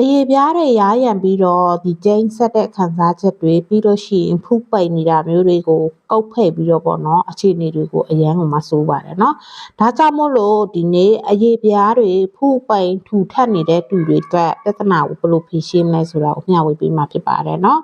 အရေပြားတွေယားယံပြီးတော့ဒီကျိန်းဆက်တဲ့ခံစားချက်တွေပြီးလို့ရှိရင်ဖူးပိန်နေတာမျိုးတွေကိုကုတ်ဖဲ့ပြီးတော့ပေါ့နော်အခြေအနေတွေကိုအရန်ကိုမဆိုးပါတယ်နော်ဒါကြောင့်မို့လို့ဒီနေ့အရေပြားတွေဖူးပိန်ထူထပ်နေတဲ့တူတွေအတွက်ပြဿနာကိုဘယ်လိုဖြေရှင်းမလဲဆိုတာကိုမျှဝေပေးမှာဖြစ်ပါတယ်နော်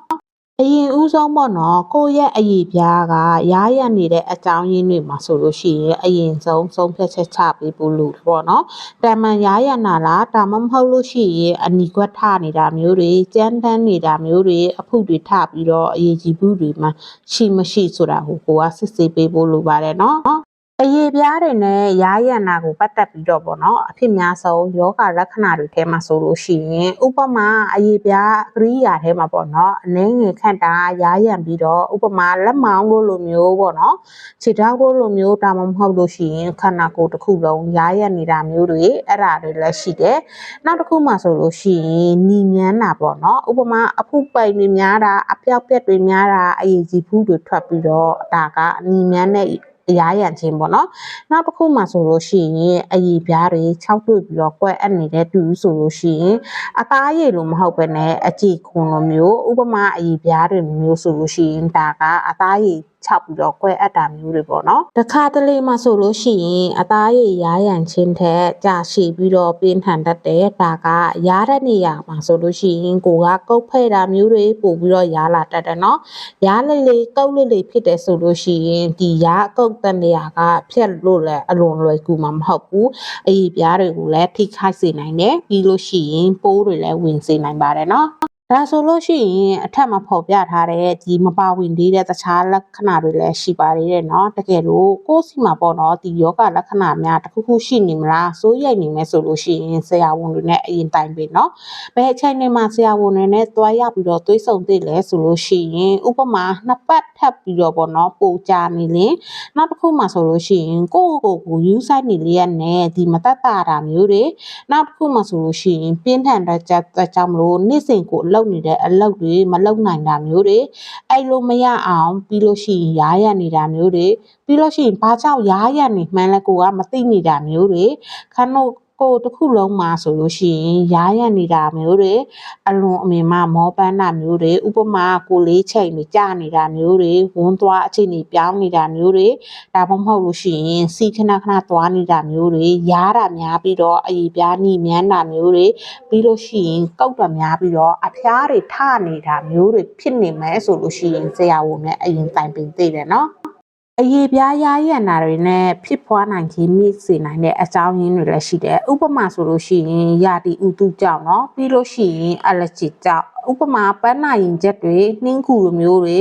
အရင်ဦးဆုံးပေါ့နော်ကိုယ့်ရဲ့အရေးပြားကရားရနေတဲ့အကြောင်းရင်းတွေမှာဆိုလို့ရှိရင်အရင်ဆုံးဆုံးဖြတ်ချက်ချပေးဖို့လိုတယ်ပေါ့နော်တမန်ရားရနာလားဒါမှမဟုတ်လို့ရှိရင်အနီကွက်ထနေတာမျိုးတွေကြမ်းတမ်းနေတာမျိုးတွေအဖုတွေထပြီးတော့အရေးကြီးဘူးတွေမှာရှိမရှိဆိုတာကိုကိုကစစ်ဆေးပေးဖို့လိုပါတယ်နော် အရေးပြားတွေနဲ့ရားရနာကိုပတ်သက်ပြီးတော့ပေါ့နော်အဖြစ်များဆုံးယောဂလက္ခဏာတွေထဲမှာဆိုလို့ရှိရင်ဥပမာအရေးပြားကရိယာထဲမှာပေါ့နော်အနှဲငယ်ခန့်တာရားရံပြီးတော့ဥပမာလက်မောင်းလို့လိုမျိုးပေါ့နော်ခြေထောက်လို့လိုမျိုးဒါမှမဟုတ်လို့ရှိရင်ခန္ဓာကိုယ်တစ်ခုလုံးရားရံနေတာမျိုးတွေအဲ့ဒါတွေလည်းရှိတယ်နောက်တစ်ခုမှဆိုလို့ရှိရင်ညီမြန်းတာပေါ့နော်ဥပမာအဖုပိန်တွေများတာအပြောက်ပြက်တွေများတာအရေးကြီးဖူးတွေထွက်ပြီးတော့ဒါကညီမြန်းတဲ့ အရာရံခြင်းပေါ့နော်နောက်တစ်ခုမှဆိုလို့ရှိရင်အည်ပြားတွေ၆တွေ့ပြီးတော့ကွက်အပ်နေတဲ့တူဆိုလို့ရှိရင်အသားရည်လို့မဟုတ်ဘဲနဲ့အကြည်ခွန်လိုမျိုးဥပမာအည်ပြားတွေမျိုးဆိုလို့ရှိရင်ဒါကအသားရည် ချပြီးတော့ကွဲအပ်တာမျိုးတွေပေါ့နော်တခါတလေမှဆိုလို့ရှိရင်အသားရည်ရားရန်ချင်းထက်ကြာရှည်ပြီးတော့ပြင်းထန်တတ်တယ်ဒါကရားတဲ့နေရာမှာဆိုလို့ရှိရင်ကိုကကုတ်ဖဲ့တာမျိုးတွေပို့ပြီးတော့ရားလာတတ်တယ်နော်ရားလေးလေးကုတ်လေးလေးဖြစ်တယ်ဆိုလို့ရှိရင်ဒီရားကုတ်တဲ့နေရာကဖြက်လို့လည်းအလွန်လွယ်ကူမှာမဟုတ်ဘူးအည်ပြားတွေကိုလည်းထိခိုက်စေနိုင်တယ်ပြီးလို့ရှိရင်ပိုးတွေလည်းဝင်စေနိုင်ပါတယ်နော် ဒါဆိုလို့ရှိရင်အထက်မှာဖော်ပြထားတဲ့ဒီမပါဝင်သေးတဲ့တခြားလက္ခဏာတွေလည်းရှိပါသေးတယ်เนาะတကယ်လို့ကိုယ့်စီမှာပေါ့နော်ဒီယောဂလက္ခဏာများတစ်ခုခုရှိနေမလားစိုးရိမ်နေမယ်ဆိုလို့ရှိရင်ဆရာဝန်တွေနဲ့အရင်တိုင်ပြီเนาะဘယ်အချိန်တွေမှာဆရာဝန်တွေနဲ့တွားရပြီးတော့သွေးဆုံသိလဲဆိုလို့ရှိရင်ဥပမာနှစ်ပတ်ထပ်ပြီးတော့ပေါ့နော်ပိုကြနေလင်နောက်တစ်ခုမှဆိုလို့ရှိရင်ကိုယ့်ကိုယ်ကိုယူဆိုင်နေလျက်နဲ့ဒီမတက်တာတာမျိုးတွေနောက်တစ်ခုမှဆိုလို့ရှိရင်ပြင်းထန်တဲ့ကြောင့်မလို့နေ့စဉ်ကိုအလုပ် ပ်နေတဲ့အလုပ်တွေမလုပ်နိုင်တာမျိုးတွေအဲ့လိုမရအောင်ပြီးလို့ရှိရင်ရားရနေတာမျိုးတွေပြီးလို့ရှိရင်ဘာကြောင့်ရားရနေမှန်းလဲကိုကမသိနေတာမျိုးတွေခန်း တို့ကိုတစ်ခုလုံးမှာဆိုလို့ရှိရင်ရားရနေတာမျိုးတွေအလွန်အမင်မမောပန်းတာမျိုးတွေဥပမာကိုလေးချိန်တွေကြာနေတာမျိုးတွေဝန်းသွားအခြေအနေပြောင်းနေတာမျိုးတွေဒါမှမဟုတ်လို့ရှိရင်စီခဏခဏသွားနေတာမျိုးတွေရားတာများပြီးတော့အည်ပြားနှိမြန်းတာမျိုးတွေပြီးလို့ရှိရင်ကောက်တာများပြီးတော့အဖျားတွေထနေတာမျိုးတွေဖြစ်နေမယ်ဆိုလို့ရှိရင်ဆရာဝန်နဲ့အရင်တိုင်ပင်သိတယ်နော် အရေးပြားရရရနာတွေနဲ့ဖြစ်ပွားနိုင်ခြင်းမြင့်စေနိုင်တဲ့အကြောင်းရင်းတွေလည်းရှိတယ်။ဥပမာဆိုလို့ရှိရင်ရာတီဥတုကြောင့်နော်ပြီးလို့ရှိရင်အလချီကြောင့်ဥပမာပန်းနာရင်ချက်တွေနှင်းခုလိုမျိုးတွေ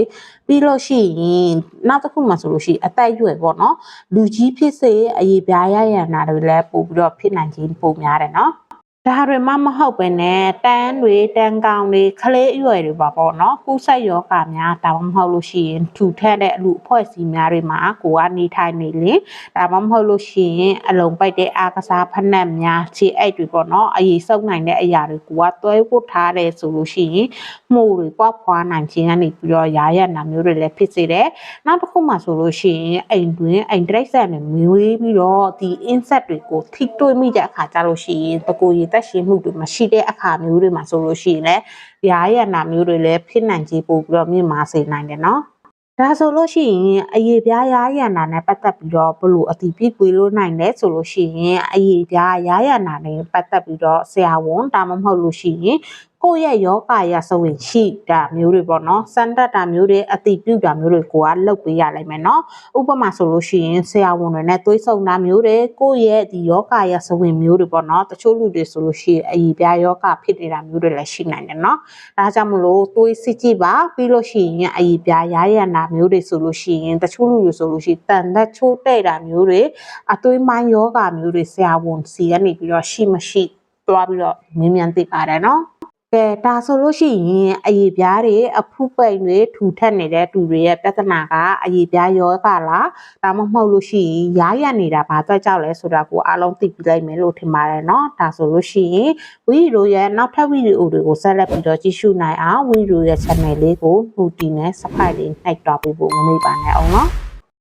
ပြီးလို့ရှိရင်နောက်တစ်ခုမှဆိုလို့ရှိရင်အသက်ရွယ်ပေါ့နော်လူကြီးဖြစ်စေအရေးပြားရရနာတွေလည်းပို့ပြီးတော့ဖြစ်နိုင်ခြင်းပိုများတယ်နော်။ ဒါတွေမှမဟုတ်ပဲနဲ့တန်းတွေတန်းကောင်တွေခလေးအရွယ်တွေပါပေါ့နော်ကုဆက်ယောဂများဒါမှမဟုတ်လို့ရှိရင်ထူထပ်တဲ့အလူအဖွဲ့အစည်းများတွေမှာကိုကနေထိုင်နေလင်ဒါမှမဟုတ်လို့ရှိရင်အလုံးပိုက်တဲ့အားကစားဖက်နှက်များခြေအိတ်တွေပေါ့နော်အရေးစုပ်နိုင်တဲ့အရာတွေကိုကတွဲဖို့ထားတယ်ဆိုလို့ရှိရင်မှုတွေပွားဖွားနိုင်ခြင်းကနေပြီးတော့ရာရနာမျိုးတွေလည်းဖြစ်စေတယ်နောက်တစ်ခုမှဆိုလို့ရှိရင်အိမ်တွင်အိမ်တိရစ္ဆာန်တွေမွေးပြီးတော့ဒီ insect တွေကိုထိတွေ့မိတဲ့အခါကျလို့ရှိရင်တကူရသက်ရှင်မှုတွေမရှိတဲ့အခါမျိုးတွေမှာဆိုလို့ရှိရင်လည်းရာရနာမျိုးတွေလည်းဖြစ်နိုင်ကြီးပို့ပြီးတော့မြင့်မာစေနိုင်တယ်နော်ဒါဆိုလို့ရှိရင်အရေးပြားရားရနာနဲ့ပတ်သက်ပြီးတော့ဘလို့အတိပြပွေလို့နိုင်လဲဆိုလို့ရှိရင်အရေးပြားရားရနာနဲ့ပတ်သက်ပြီးတော့ဆရာဝန်ဒါမှမဟုတ်လို့ရှိရင် ကိုယ့်ရဲ့ယောဂရစဝင်ရှိတာမျိုးတွေပေါ့နော်စမ်းတက်တာမျိုးတွေအတိပြုတာမျိုးတွေကိုကလုပ်ပေးရလိုက်မယ်နော်ဥပမာဆိုလို့ရှိရင်ဆရာဝန်တွေနဲ့သွေးဆုံတာမျိုးတွေကိုယ့်ရဲ့ဒီယောဂရစဝင်မျိုးတွေပေါ့နော်တချို့လူတွေဆိုလို့ရှိရင်အည်ပြားယောဂဖြစ်နေတာမျိုးတွေလည်းရှိနိုင်တယ်နော်ဒါကြောင့်မလို့သွေးစစ်ကြည့်ပါပြီးလို့ရှိရင်အည်ပြားရရနာမျိုးတွေဆိုလို့ရှိရင်တချို့လူတွေဆိုလို့ရှိရင်တန်သက်ချိုးတဲ့တာမျိုးတွေအသွေးမိုင်းယောဂမျိုးတွေဆရာဝန်စီကနေပြီးတော့ရှိမရှိသွားပြီးတော့မြင်မြန်သိပါတယ်နော် ကဲဒါဆိုလို့ရှိရင်အည်ပြားတွေအဖုပိန်တွေထူထပ်နေတဲ့တူတွေရဲ့ပြဿနာကအည်ပြားရောဂါလားဒါမှမဟုတ်လို့ရှိရင်ရားရနေတာဘာအတွက်ကြောက်လဲဆိုတာကိုအားလုံးသိပြီးလိုက်မယ်လို့ထင်ပါတယ်เนาะဒါဆိုလို့ရှိရင်ဝီဒီယိုရဲ့နောက်ထပ်ဗီဒီယိုတွေကိုဆက်လက်ပြီးတော့ကြည့်ရှုနိုင်အောင်ဝီဒီယိုရဲ့ channel လေးကို notify နဲ့ subscribe လေးနှိုက်တော့ပေးဖို့မမေ့ပါနဲ့အောင်เนาะ